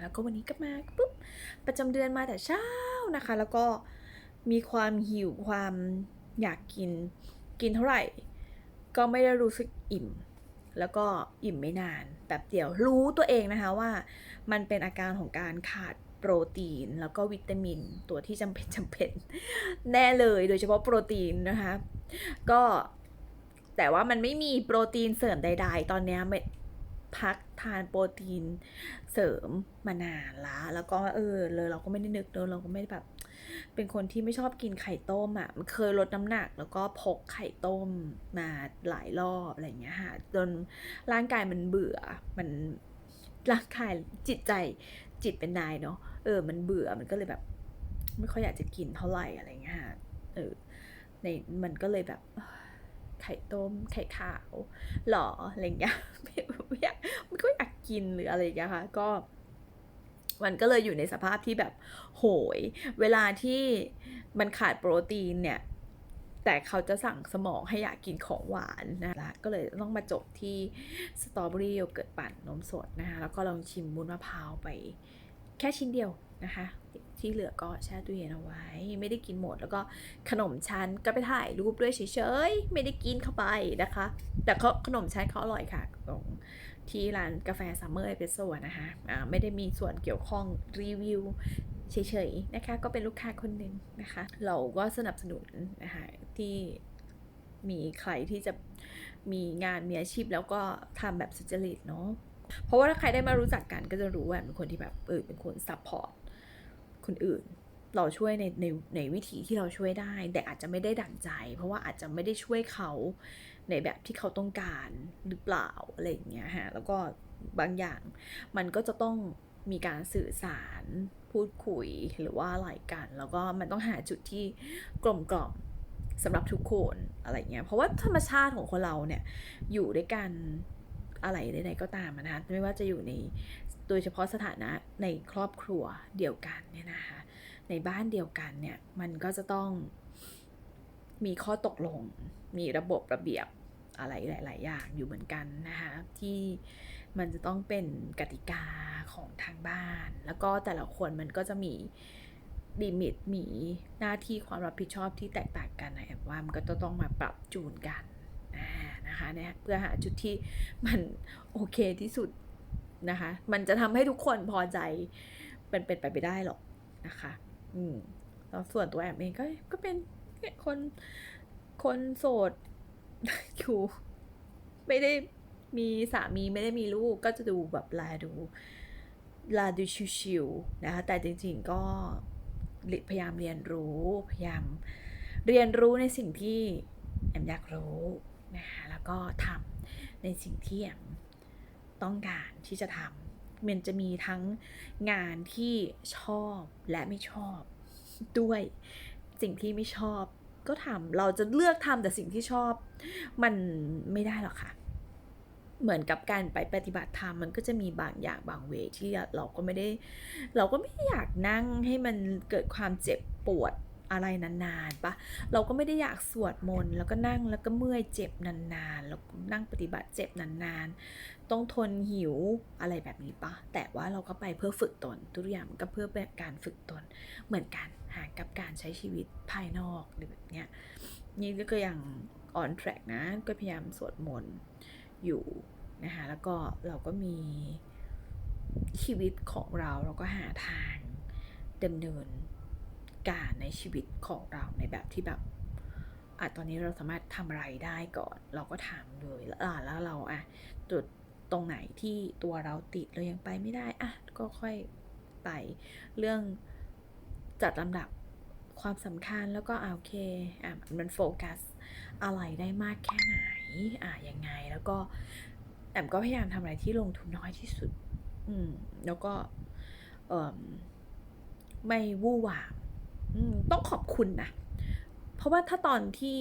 แล้วก็วันนี้ก็มาปุ๊บประจำเดือนมาแต่เช้านะคะ แล้วก็มีความหิวความอยากกินกินเท่าไหร่ ก็ไม่ได้รู้สึกอิ่ม แล้วก็อิ่มไม่นานแบบเดียวรู้ตัวเองนะคะว่า มันเป็นอาการของการขาดโปรตีน แล้วก็วิตามินตัวที่จำเป็นจำเป็นแน่เลยโดยเฉพาะโปรตีนนะคะ ก็แต่ว่ามันไม่มีโปรตีนเสริมใด ๆ ตอนนี้ไม่ พักทานโปรตีนเสริมมานานละแล้วก็เออเลยเราก็ไม่ได้นึกเนอะเราก็ไม่ได้แบบ เป็นคนที่ไม่ชอบกินไข่ต้มอะเคยลดน้ำหนัก แล้วก็พกไข่ต้มมาหลายรอบอะไรเงี้ยค่ะจนร่างกายมันเบื่อมันร่างกายจิตใจจิตเป็นนายเนาะเออ มันเบื่อมันก็เลยแบบ ไม่ค่อยอยากจะกินเท่าไหร่อะไรเงี้ยค่ะเออในมันก็เลยแบบ ไข่ต้ม ไข่ขาวหรออะไรเงี้ยไม่ไม่อยากไม่ก็อยากกินหรืออะไรเงี้ยค่ะ ก็ มันก็เลยอยู่ในสภาพที่แบบโหย เวลาที่มันขาดโปรตีนเนี่ย แต่เขาจะสั่งสมองให้อยากกินของหวานนะคะก็เลยต้องมาจบที่สตรอเบอรี่โยเกิร์ตปั่นนมสดนะคะแล้วก็ลองชิมมุนมะพร้าวไปแค่ชิ้นเดียวนะคะ ที่เหลือก็แช่ตู้เย็นเอาไว้ ไม่ได้กินหมดแล้วก็ขนมชั้นก็ไปถ่ายรูปด้วยเฉยๆ ไม่ได้กินเข้าไปนะคะ แต่เขาขนมชั้นเขาอร่อยค่ะตรงที่ร้านกาแฟซัมเมอร์เอสเปรสโซ่นะคะอ่าไม่ได้มีส่วนเกี่ยวข้องรีวิวเฉยๆนะคะ ก็เป็นลูกค้าคนหนึ่งนะคะ เราก็สนับสนุนนะคะที่มีใครที่จะมีงานมีอาชีพแล้วก็ทำแบบสุจริตเนาะเพราะว่าถ้าใครได้มารู้จักกันก็จะรู้ว่าเป็นคนที่แบบเออเป็นคนซัพพอร์ต คนอื่น เราช่วยในในในวิธีที่เราช่วยได้ แต่อาจจะไม่ได้ดั่งใจ เพราะว่าอาจจะไม่ได้ช่วยเขาในแบบที่เขาต้องการหรือเปล่าอะไรอย่างเงี้ยฮะแล้วก็บางอย่างมันก็จะต้องมีการสื่อสารพูดคุยหรือว่าอะไรกัน แล้วก็มันต้องหาจุดที่กลมกล่อมสำหรับทุกคนอะไรเงี้ยเพราะว่าธรรมชาติของคนเราเนี่ยอยู่ด้วยกันอะไรใดๆก็ตามนะคะไม่ว่าจะอยู่ใน โดยเฉพาะสถานะในครอบครัวเดียวกันเนี่ยนะคะในบ้านเดียวกันเนี่ยมันก็จะต้องมีข้อตกลง มีระบบระเบียบอะไรหลาย ๆ อย่างอยู่เหมือนกันนะคะที่มันจะต้องเป็นกติกาของทางบ้าน แล้วก็แต่ละคนมันก็จะมีลิมิตมีหน้าที่ความรับผิดชอบที่แตกต่างกันนะแอบว่ามันก็ต้องมาปรับจูนกันนะคะเนี่ยเพื่อหาจุดที่มันโอเคที่สุด นะคะ มันจะทำให้ทุกคนพอใจเป็นเป็นไปไม่ได้หรอกนะคะอืมแล้วส่วนตัวแอมเองก็ก็เป็นคนคนโสดอยู่ไม่ได้มีสามีไม่ได้มีลูกก็จะดูแบบลาดูลาดูชิวๆนะคะแต่จริงๆก็พยายามเรียนรู้พยายามเรียนรู้ในสิ่งที่แอมอยากรู้นะคะแล้วก็ทำในสิ่งที่แอม ต้องการที่จะทำมันจะมีทั้งงานที่ชอบและไม่ชอบ ด้วยสิ่งที่ไม่ชอบก็ทำเราจะเลือกทำแต่สิ่งที่ชอบ มันไม่ได้หรอกค่ะ เหมือนกับการไปปฏิบัติธรรมมันก็จะมีบางอย่างบางเวที่เราก็ไม่ได้ เราก็ไม่อยากนั่งให้มันเกิดความเจ็บปวด อะไรนานๆปะเราก็ไม่ได้อยากสวดมนต์แล้วก็นั่งแล้วก็เมื่อยเจ็บนานๆแล้วนั่งปฏิบัติเจ็บนานๆ ต้องทนหิวอะไรแบบนี้ปะแต่ว่าเราก็ไปเพื่อฝึกตนทุกอย่างมันก็เพื่อเป็นการฝึกตนเหมือนกันหากับการใช้ชีวิตภายนอกหรือแบบเนี้ยนี่ก็อย่างออนแทร็กนะก็พยายามสวดมนต์อยู่นะคะแล้วก็เราก็มีชีวิตของเราเราก็หาทางดำเนิน การในชีวิตของเราในแบบที่แบบอะตอนนี้เราสามารถทำอะไรได้ก่อน เราก็ทำเลยอะแล้วเราอะจุดตรงไหนที่ตัวเราติดเรายังไปไม่ได้อะก็ค่อยไปเรื่องจัดลำดับความสำคัญแล้วก็โอเคอะมันโฟกัสอะไรได้มากแค่ไหนอะยังไงแล้วก็แอมก็พยายามทำอะไรที่ลงทุนน้อยที่สุด อืมแล้วก็เอ่อไม่วู่วาม ต้องขอบคุณนะ เพราะว่าถ้าตอนที่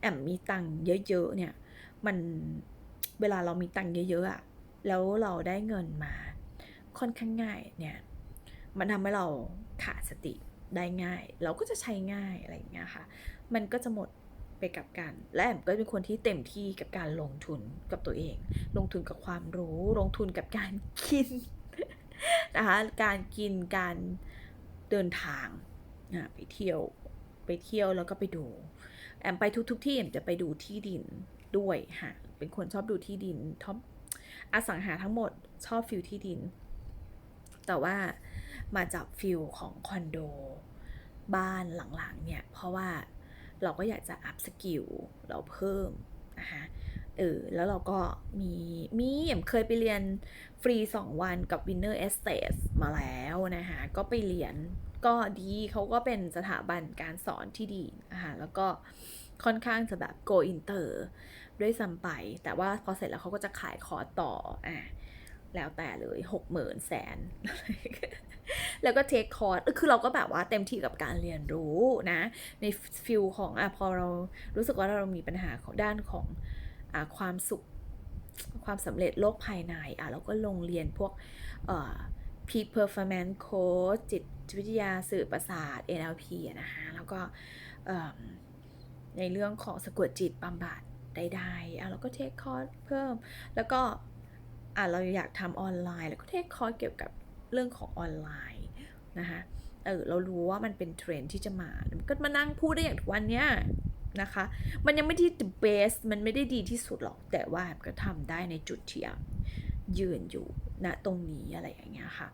แอมมีตังค์เยอะ ๆ เนี่ย มันเวลาเรามีตังค์เยอะๆอะแล้วเราได้เงินมา ค่อนข้างง่ายเนี่ย มันทำให้เราขาดสติได้ง่าย เราก็จะใช้ง่ายอะไรอย่างเงี้ยค่ะ มันก็จะหมดไปกับการและแอมก็เป็นคนที่เต็มที่กับการลงทุนกับตัวเอง ลงทุนกับความรู้ ลงทุนกับการกินนะคะ การกินการเดินทาง อะไปเที่ยวไปเที่ยวแล้วก็ไปดู แอมไปทุกทุกที่แอมจะไปดูที่ดินด้วยค่ะเป็นคนชอบดูที่ดินชอบอสังหาทั้งหมดชอบฟิลที่ดิน แต่ว่ามาจับฟิลของคอนโดบ้านหลังๆเนี่ยเพราะว่าเราก็อยากจะอัพสกิลเราเพิ่มนะคะ เออแล้วเราก็มีมีแอมเคยไปเรียนฟรี 2 วันกับ Winner Estate มาแล้วนะคะ ก็ไปเรียนก็ดีเขาก็เป็นสถาบันการสอนที่ดีนะคะแล้วก็ค่อนข้างจะแบบ go inter ด้วยซ้ำไป แต่ว่าพอเสร็จแล้วเขาก็จะขายคอร์สต่ออะแล้วแต่เลยหกหมื่นแสน แล้วก็เทคคอร์สคือเราก็แบบว่าเต็มที่กับการเรียนรู้นะ ในฟิลของอะพอเรารู้สึกว่าเรามีปัญหาของด้านของ ความสุขความสำเร็จโลกภายในอะเราก็ลงเรียนพวกเอ่อ peak performance coach จิตวิทยาสื่อประสาท NLP อะนะคะแล้วก็ในเรื่องของสะกดจิตบำบัดใดๆอะเราก็เทคคอร์สเพิ่ม แล้วก็อะเราอยากทำออนไลน์ แล้วก็เทคคอร์สเกี่ยวกับเรื่องของออนไลน์นะคะเออเรารู้ว่ามันเป็นเทรนด์ที่จะมา มันก็มานั่งพูดได้อย่างทุกวันเนี้ย นะคะ มันยังไม่ที่ the best มันไม่ได้ดีที่สุดหรอก แต่ว่าก็ทำได้ในจุดที่ยืนอยู่ณตรงนี้อะไรอย่างเงี้ยค่ะ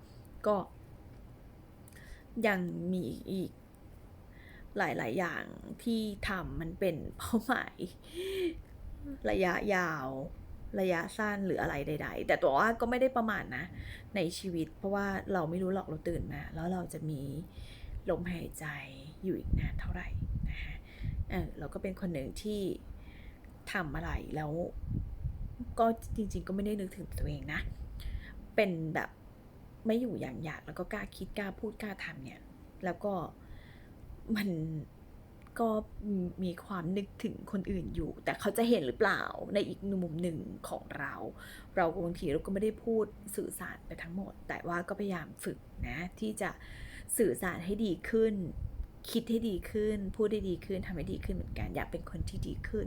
ก็ยังมีอีกหลาย ๆ อย่างที่ทำมันเป็นเป้าหมายระยะยาวระยะสั้นหรืออะไรใด ๆ แต่ตัวว่าก็ไม่ได้ประมาทนะ ในชีวิต เพราะว่าเราไม่รู้หรอกเราตื่นมา แล้วเราจะมีลมหายใจอยู่อีกนานเท่าไหร่ เออเราก็เป็นคนหนึ่งที่ทำอะไรแล้วก็จริงๆ ก็ไม่ได้นึกถึงตัวเองนะ เป็นแบบไม่อยู่อย่างอยากแล้วก็กล้าคิดกล้าพูดกล้าทำเนี่ย แล้วก็มันก็มีความนึกถึงคนอื่นอยู่ แต่เขาจะเห็นหรือเปล่าในอีกมุมหนึ่งของเรา เราบางทีเราก็ไม่ได้พูดสื่อสารไปทั้งหมด แต่ว่าก็พยายามฝึกนะ ที่จะสื่อสารให้ดีขึ้น คิดให้ดีขึ้น พูดได้ดีขึ้นทำให้ดีขึ้นเหมือนกัน อยากเป็นคนที่ดีขึ้น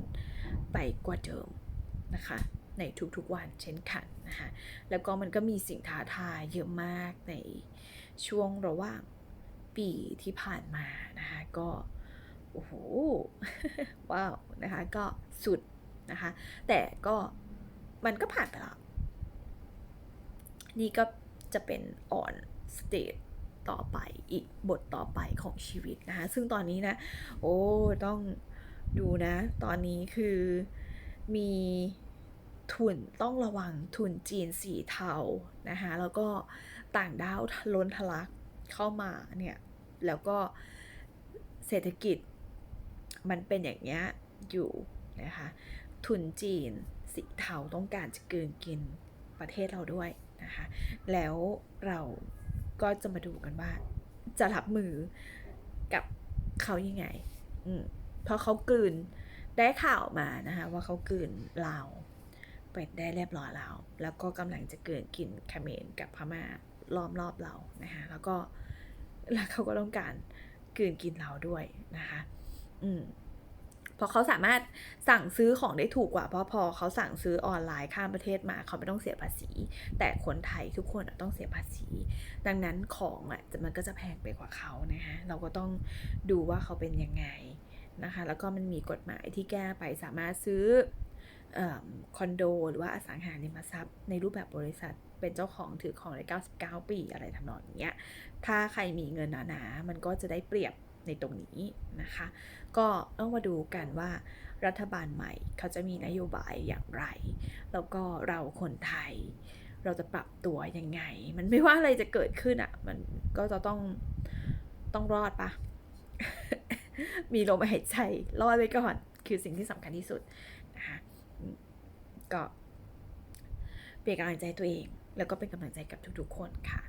ไปกว่าเดิมนะคะ ในทุกๆวันเช่นกันนะคะ แล้วก็มันก็มีสิ่งท้าทายเยอะมากในช่วงระหว่างปีที่ผ่านมานะคะ ก็โอ้โหว้าวนะคะก็สุดนะคะ แต่ก็มันก็ผ่านไปแล้ว นี่ก็จะเป็นออนสเตจ ต่อไปอีกบทต่อไปของชีวิตนะคะ ซึ่งตอนนี้นะ โอ้ต้องดูนะ ตอนนี้คือมีทุนต้องระวังทุนจีนสีเทานะคะแล้วก็ต่างด้าวล้นทะลักเข้ามาเนี่ย แล้วก็เศรษฐกิจมันเป็นอย่างเงี้ยอยู่นะคะทุนจีนสีเทาต้องการจะเกินกินประเทศเราด้วยนะคะแล้วเรา ก็จะมาดูกันว่าจะรับมือกับเขายังไง อืมเพราะเขากลืนได้ข่าวมานะคะว่าเขากลืนเราวไปได้เรียบร้อยแล้ว แล้วก็กำลังจะเกินกินเขมรกับพม่าล้อมรอบเรานะคะแล้วก็แล้วเขาก็ต้องการกลืนกินเราด้วยนะคะ อืม เพราะเขาสามารถสั่งซื้อของได้ถูกกว่า เพราะพอเขาสั่งซื้อออนไลน์ข้ามประเทศมาเขาไม่ต้องเสียภาษี แต่คนไทยทุกคนต้องเสียภาษี ดังนั้นของอะมันก็จะแพงไปกว่าเขานะคะเราก็ต้องดูว่าเขาเป็นยังไงนะคะแล้วก็มันมีกฎหมายที่แก้ไปสามารถซื้ออคอนโด หรือว่าอสังหาริมทรัพย์ ในรูปแบบบริษัทเป็นเจ้าของถือของได้99 ปีอะไรทำนองเนี้ยถ้าใครมีเงินหนาๆมันก็จะได้เปรียบ ในตรงนี้นะคะ ก็ต้องมาดูกันว่ารัฐบาลใหม่เขาจะมีนโยบายอย่างไร แล้วก็เราคนไทย เราจะปรับตัวยังไง มันไม่ว่าอะไรจะเกิดขึ้นอะ่ะ มันก็จะต้องต้องรอดปะมีลมหายใจรอดไว้ก่อนคือสิ่งที่สำคัญที่สุดนะคะก็เป็นกำลังใจตัวเอง แล้วก็เป็นกำลังใจกับทุกๆคนค่ะ